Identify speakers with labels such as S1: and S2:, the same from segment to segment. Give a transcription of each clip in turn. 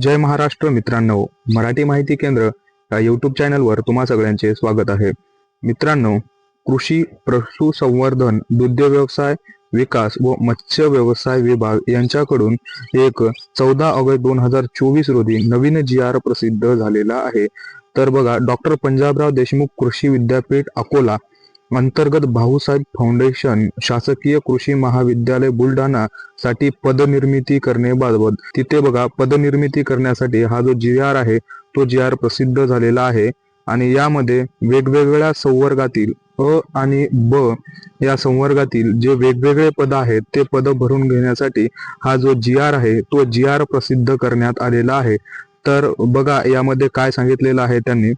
S1: जय महाराष्ट्र मित्रांनो मराठी माहिती केंद्र या युट्यूब चॅनलवर तुम्हा सगळ्यांचे स्वागत आहे. मित्रांनो कृषी पशुसंवर्धन दुग्ध व्यवसाय विकास व मत्स्य व्यवसाय विभाग यांच्याकडून एक चौदा ऑगस्ट दोन हजार चोवीस रोजी नवीन जी आर प्रसिद्ध झालेला आहे. तर बघा डॉक्टर पंजाबराव देशमुख कृषी विद्यापीठ अकोला अंतर्गत भाऊसाहेब फाउंडेशन शासकीय कृषी महाविद्यालय बुलढाणा साठी पदनिर्मिती करण्याबाबत. तिथे बघा पदनिर्मिती करण्यासाठी हा जो जी आर आहे तो जी आर प्रसिद्ध झालेला आहे. आणि यामध्ये वेगवेगळ्या संवर्गातील अ आणि ब या संवर्गातील जे वेगवेगळे पद आहेत ते पद भरून घेण्यासाठी हा जो जी आर आहे तो जी आर प्रसिद्ध करण्यात आलेला आहे. तर बघा यामध्ये काय सांगितलेलं आहे त्यांनी?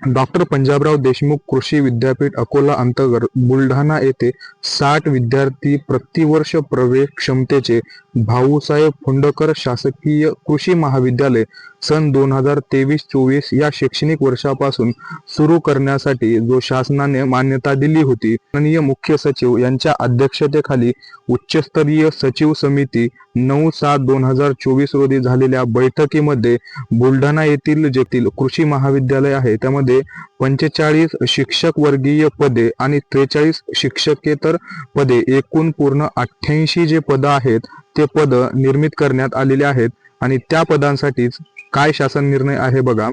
S1: डॉक्टर पंजाबराव देशमुख कृषी विद्यापीठ अकोला अंतर्गत बुलढाणा येथे साठ विद्यार्थी प्रतिवर्ष प्रवेश क्षमतेचे भाऊसाहेब फुंडकर शासकीय कृषी महाविद्यालय सन दोन हजार तेवीस चोवीस या शैक्षणिक वर्षापासून सुरू करण्यासाठी जो शासनाने मान्यता दिली होती माननीय मुख्य सचिव यांच्या अध्यक्षतेखाली उच्चस्तरीय सचिव समिती नऊ सात दोन हजार चोवीस रोजी झालेल्या बैठकीमध्ये बुलढाणा येथील जेथील कृषी महाविद्यालय आहे त्यामध्ये पंचेचाळीस शिक्षक वर्गीय पदे आणि त्रेचाळीस शिक्षकेतर पदे एकूण पूर्ण अठ्ठ्याऐंशी जे पद आहेत ते पद निर्मित करण्यात आलेले आहेत आणि त्या पदांसाठीच काय शासन निर्णय आहे बघा.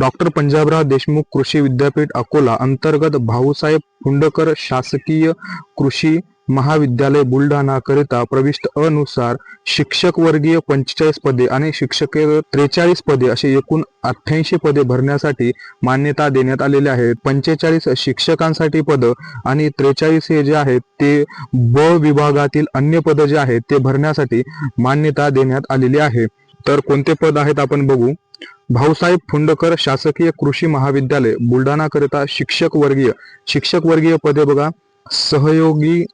S1: डॉक्टर पंजाबराव देशमुख कृषी विद्यापीठ अकोला अंतर्गत भाऊसाहेब फुंडकर शासकीय कृषी महाविद्यालय बुलढाणा करिता प्रविष्ट अनुसार शिक्षक वर्गीय पंचेचाळीस पदे आणि शिक्षक त्रेचाळीस पदे असे एकूण अठ्ठ्याऐंशी पदे भरण्यासाठी मान्यता देण्यात आलेली आहे. पंचेचाळीस शिक्षकांसाठी पद आणि त्रेचाळीस हे जे आहेत ते ब विभागातील अन्य पद जे आहेत ते भरण्यासाठी मान्यता देण्यात आलेली आहे. तर कोणते पद आहेत आपण बघू. भाऊसाहेब फुंडकर शासकीय कृषी महाविद्यालय बुलढाणा करिता शिक्षक वर्गीय. शिक्षक वर्गीय पदे बघा. सहयोगी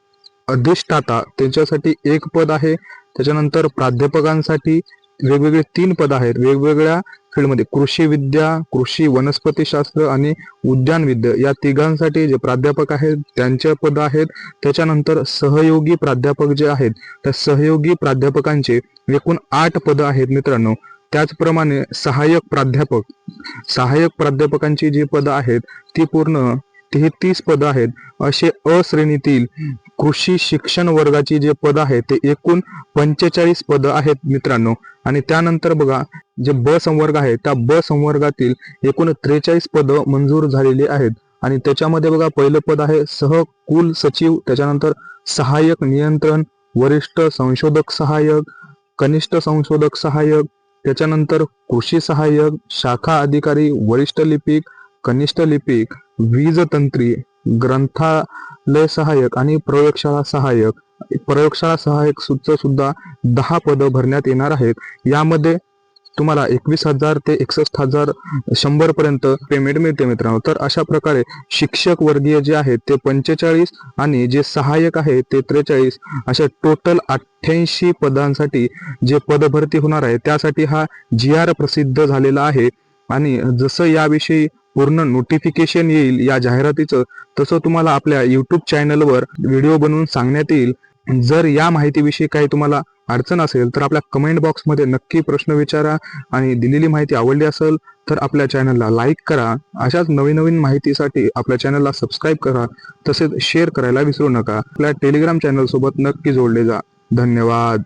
S1: अधिष्ठाता त्यांच्यासाठी एक पद आहे. त्याच्यानंतर प्राध्यापकांसाठी वेगवेगळे तीन पद आहेत. वेगवेगळ्या फील्डमध्ये कृषी विद्या कृषी वनस्पतीशास्त्र आणि उद्यानविद्या या तिघांसाठी जे प्राध्यापक आहेत त्यांचे पद आहेत. त्याच्यानंतर सहयोगी प्राध्यापक जे आहेत त्या सहयोगी प्राध्यापकांचे एकूण आठ पद आहेत मित्रांनो. त्याचप्रमाणे सहाय्यक प्राध्यापक सहाय्यक प्राध्यापकांची जी पदं आहेत ती पूर्ण तेहतीस पद आहेत. असे अश्रेणीतील कृषी शिक्षण वर्गाची जे पद आहेत ते एकूण पंचेचाळीस पद आहेत मित्रांनो. आणि त्यानंतर बघा जे ब संवर्ग आहे त्या ब संवर्गातील एकूण त्रेचाळीस पद मंजूर झालेली आहेत. आणि त्याच्यामध्ये बघा पहिलं पद आहे सहकुल सचिव त्याच्यानंतर सहाय्यक नियंत्रण वरिष्ठ संशोधक सहाय्यक कनिष्ठ संशोधक सहाय्यक त्याच्यानंतर कृषी सहाय्यक शाखा अधिकारी वरिष्ठ लिपिक कनिष्ठ लिपिक वीज तंत्री ग्रंथालय सहाय्यक आणि प्रयोगशाळा सहाय्यक. प्रयोगशाळा सहाय्यक सुद्धा सुद्धा दहा पदं भरण्यात येणार आहेत. यामध्ये तुम्हाला एकवीस हजार ते एकसष्ट हजार शंभर पर्यंत पेमेंट मिळते मित्रांनो. तर अशा प्रकारे शिक्षक वर्गीय जे आहेत ते पंचेचाळीस आणि जे सहाय्यक आहे ते त्रेचाळीस. अशा टोटल अठ्ठ्याऐंशी पदांसाठी जे पदभरती होणार आहे त्यासाठी हा जी आर प्रसिद्ध झालेला आहे. आणि जसं याविषयी पूर्ण नोटिफिकेशन येईल या जाहिरातीचं तसं तुम्हाला आपल्या युट्यूब चॅनलवर व्हिडिओ बनवून सांगण्यात येईल. जर या माहितीविषयी काही तुम्हाला अडचण असेल तर आपल्या कमेंट बॉक्समध्ये नक्की प्रश्न विचारा आणि दिलेली माहिती आवडली असेल तर आपल्या चॅनलला लाईक करा. अशाच नवीन नवीन माहितीसाठी आपल्या चॅनलला सबस्क्राईब करा. तसेच शेअर करायला विसरू नका. आपल्या टेलिग्राम चॅनल सोबत नक्की जोडले जा. धन्यवाद.